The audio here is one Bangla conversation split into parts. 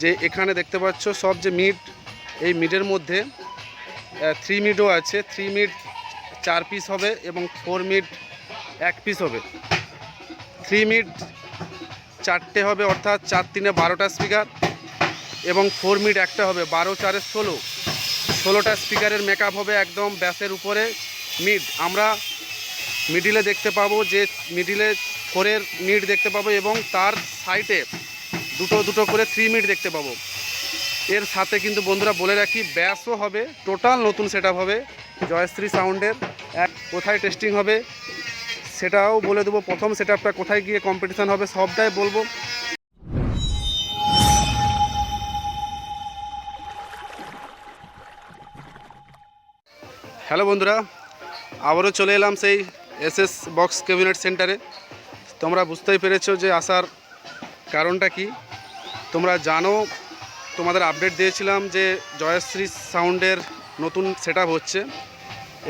যে এখানে দেখতে পাচ্ছ সব যে মিড, এই মিডের মধ্যে থ্রি মিডও আছে। থ্রি মিড চার পিস হবে এবং ফোর মিড এক পিস হবে। থ্রি মিড চারটে হবে, অর্থাৎ চার তিনে বারোটা স্পিকার এবং ফোর মিড একটা হবে। বারো, চারে ষোলো। ষোলোটা স্পিকারের মেকআপ হবে একদম ব্যাসের উপরে মিড আমরা মিডিলে দেখতে পাবো যে মিডিলে ফোরের মিড দেখতে পাবো এবং তার সাইডে দুটো দুটো করে থ্রি মিড দেখতে পাবো। এর সাথে কিন্তু বন্ধুরা বলে রাখি, ব্যাসও হবে, টোটাল নতুন সেট হবে, জয়শ্রী সাউন্ডের। এক, কোথায় টেস্টিং হবে, সেটাও বলে দেবো। প্রথম সেট কোথায় গিয়ে কম্পিটিশান হবে, সবটাই বলব। হ্যালো বন্ধুরা, আবারও চলে এলাম সেই এসএস বক্স ক্যাবিনেট সেন্টারে তোমরা বুঝতেই পেরেছ যে আসার কারণটা কি? তোমরা জানো, তোমাদের আপডেট দিয়েছিলাম যে জয়শ্রী সাউন্ডের নতুন সেট হচ্ছে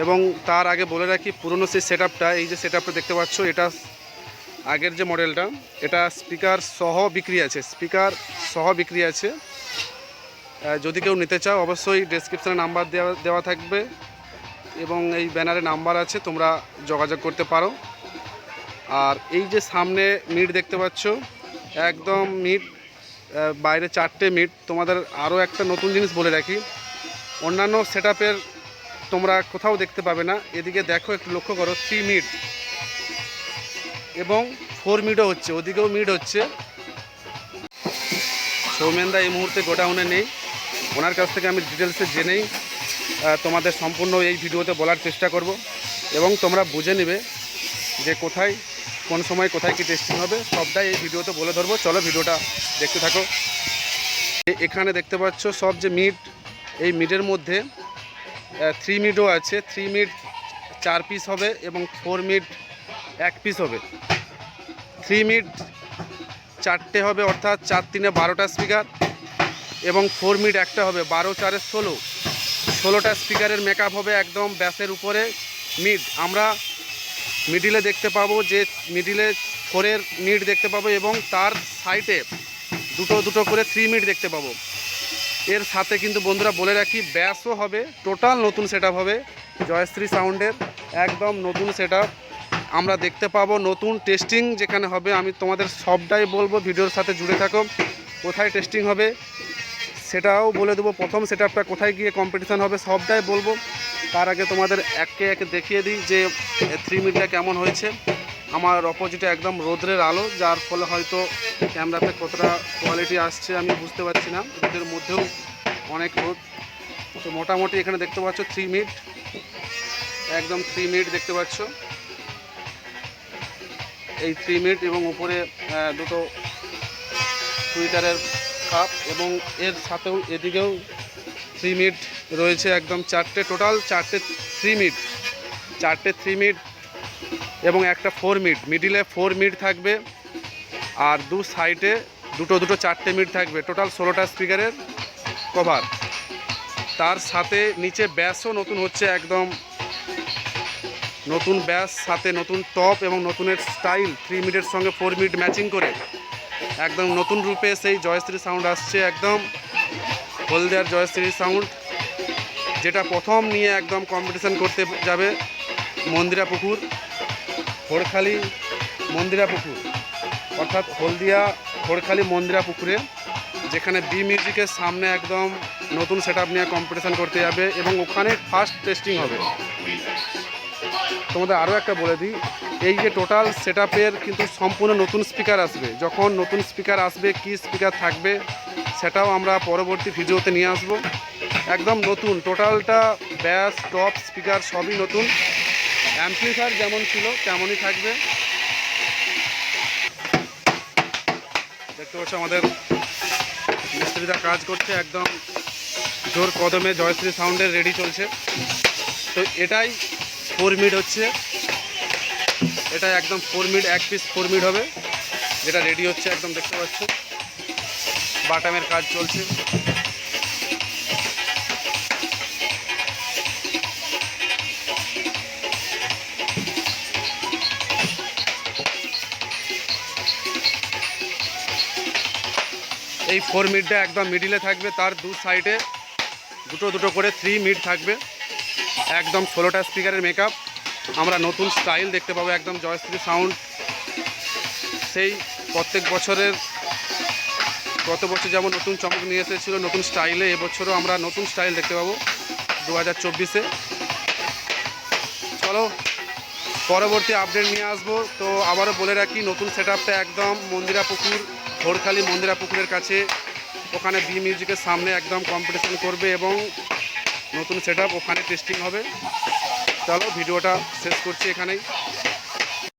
এবং তার আগে বলে রাখি, পুরনো সেই সেট এই যে সেট দেখতে পাচ্ছ, এটা আগের যে মডেলটা এটা স্পিকার সহ বিক্রি আছে স্পিকার সহ বিক্রি আছে। যদি কেউ নিতে চাও, অবশ্যই ডেসক্রিপশানে নাম্বার দেওয়া দেওয়া থাকবে এবং এই ব্যানারে নাম্বার আছে, তোমরা যোগাযোগ করতে পারো। আর এই যে সামনে মিট দেখতে পাচ্ছ, একদম মিট বাইরে চারটে মিট তোমাদের আরও একটা নতুন জিনিস বলে রাখি। অন্যান্য সেট তোমরা কোথাও দেখতে পাবে না। এদিকে দেখো, একটু লক্ষ্য করো থ্রি মিট এবং ফোর মিটও হচ্ছে, ওদিকেও মিট হচ্ছে। সৌমেনদা এই মুহূর্তে গোডাউনে নেই। ওনার কাছ থেকে আমি ডিটেলসে জেনেই তোমাদের সম্পূর্ণ এই ভিডিওতে বলার চেষ্টা করব। এবং তোমরা বুঝে নেবে যে কোথায় কোন সময় কোথায় কি টেস্টিং হবে, সবটাই এই ভিডিওতে বলে ধরবো। চলো ভিডিওটা দেখতে থাকো। এখানে দেখতে পাচ্ছ সব যে মিড এই মিডের মধ্যে থ্রি মিডও আছে। থ্রি মিট চার পিস হবে এবং ফোর মিড এক পিস হবে। থ্রি মিট চারটে হবে, অর্থাৎ চার তিনে বারোটা স্পিকার এবং ফোর মিড একটা হবে। বারো, চারে ষোলো। ষোলোটা স্পিকারের মেকআপ হবে একদম ব্যাসের উপরে মিড আমরা মিডিলে দেখতে পাবো যে মিডিলে ফোরের মিড দেখতে পাবো এবং তার সাইডে দুটো দুটো করে থ্রি মিড দেখতে পাবো। এর সাথে কিন্তু বন্ধুরা বলে রাখি, ব্যাসও হবে টোটাল নতুন সেট হবে, জয়শ্রী সাউন্ডের একদম নতুন সেট আমরা দেখতে পাবো নতুন টেস্টিং যেখানে হবে, আমি তোমাদের সবটাই বলব, ভিডিওর সাথে জুড়ে থাকো। কোথায় টেস্টিং হবে, সেটাও বলে দেবো, প্রথম সেট কোথায় গিয়ে কম্পিটিশান হবে, সবটাই বলব। তার আগে তোমাদের একে একে দেখিয়ে দিই যে থ্রি মিডিয়া কেমন হয়েছে। আমার অপোজিটে একদম রোদ্রের আলো, যার ফলে হয়তো ক্যামেরাতে কতটা কোয়ালিটি আসছে আমি বুঝতে পারছি না। রোদের মধ্যেও অনেক রোদ। তো মোটামুটি এখানে দেখতে পাচ্ছ থ্রি মিনিট একদম থ্রি মিনিট দেখতে পাচ্ছ। এই থ্রি মিনিট এবং উপরে দুটো টুইটারের কাপ এবং এর সাথেও এদিকেও থ্রি মিনিট রয়েছে একদম চারটে টোটাল চারটে থ্রি মিনিট চারটে থ্রি মিনিট এবং একটা ফোর মিড মিডিলে ফোর মিড থাকবে আর দু সাইডে দুটো দুটো, চারটে মিড থাকবে। টোটাল ষোলোটা স্পিকারের কভার তার সাথে নিচে ব্যাসও নতুন হচ্ছে একদম। নতুন ব্যাস, সাথে নতুন টপ এবং নতুনের স্টাইল থ্রি মিডের সঙ্গে ফোর মিড ম্যাচিং করে। একদম নতুন রূপে সেই জয়শ্রী সাউন্ড আসছে একদম। হলদিয়ার জয়শ্রী সাউন্ড যেটা প্রথম নিয়ে একদম কম্পিটিশান করতে যাবে মন্দিরা পুকুর খোড়খালি মন্দিরা পুকুর। অর্থাৎ হলদিয়া খোড়খালি মন্দিরা পুকুরে, যেখানে বি মিউজিকের সামনে একদম নতুন সেট নিয়ে কম্পিটিশান করতে যাবে এবং ওখানে ফার্স্ট টেস্টিং হবে। তোমাদের আরও একটা বলে দিই, এই যে টোটাল সেট কিন্তু সম্পূর্ণ নতুন স্পিকার আসবে। যখন নতুন স্পিকার আসবে, কি স্পিকার থাকবে, সেটাও আমরা পরবর্তী ভিডিওতে নিয়ে আসব। একদম নতুন টোটালটা ব্যাস টপ স্পিকার সবই নতুন। অ্যাম্পলিফায়ার যেমন ছিল, তেমনই থাকবে। দেখতে পাচ্ছ আমাদের মিস্ত্রিরা কাজ করছে, একদম জোর কদমে জয়শ্রী সাউন্ডের রেডি চলছে। তো এটাই ফোর মিড হচ্ছে। এটা একদম ফোর মিড, এক পিস ফোর মিড হবে। যেটা রেডি হচ্ছে একদম দেখতে পাচ্ছ। বাটামের কাজ চলছে। এই ফোর মিডটা একদম মিডিলে থাকবে। তার দু সাইডে দুটো দুটো করে থ্রি মিড থাকবে। একদম ষোলোটা স্পিকারের মেকআপ আমরা নতুন স্টাইল দেখতে পাবো, একদম জয়শ্রী সাউন্ড সেই প্রত্যেক বছরের, গত বছর যেমন নতুন চমক নিয়ে এসেছিল, নতুন স্টাইলে এবছরও আমরা নতুন স্টাইল দেখতে পাবো দু হাজার চব্বিশে। চলো, পরবর্তী আপডেট নিয়ে আসব। তো আবারও বলে রাখি, নতুন সেট একদম মন্দিরা পুকুর, ঘোরখালি মন্দিরা পুকুরের কাছে। ওখানে বি মিউজিকের সামনে একদম কম্পিটিশন করবে এবং নতুন সেট ওখানে টেস্টিং হবে। চলো ভিডিওটা শেষ করছি এখানেই।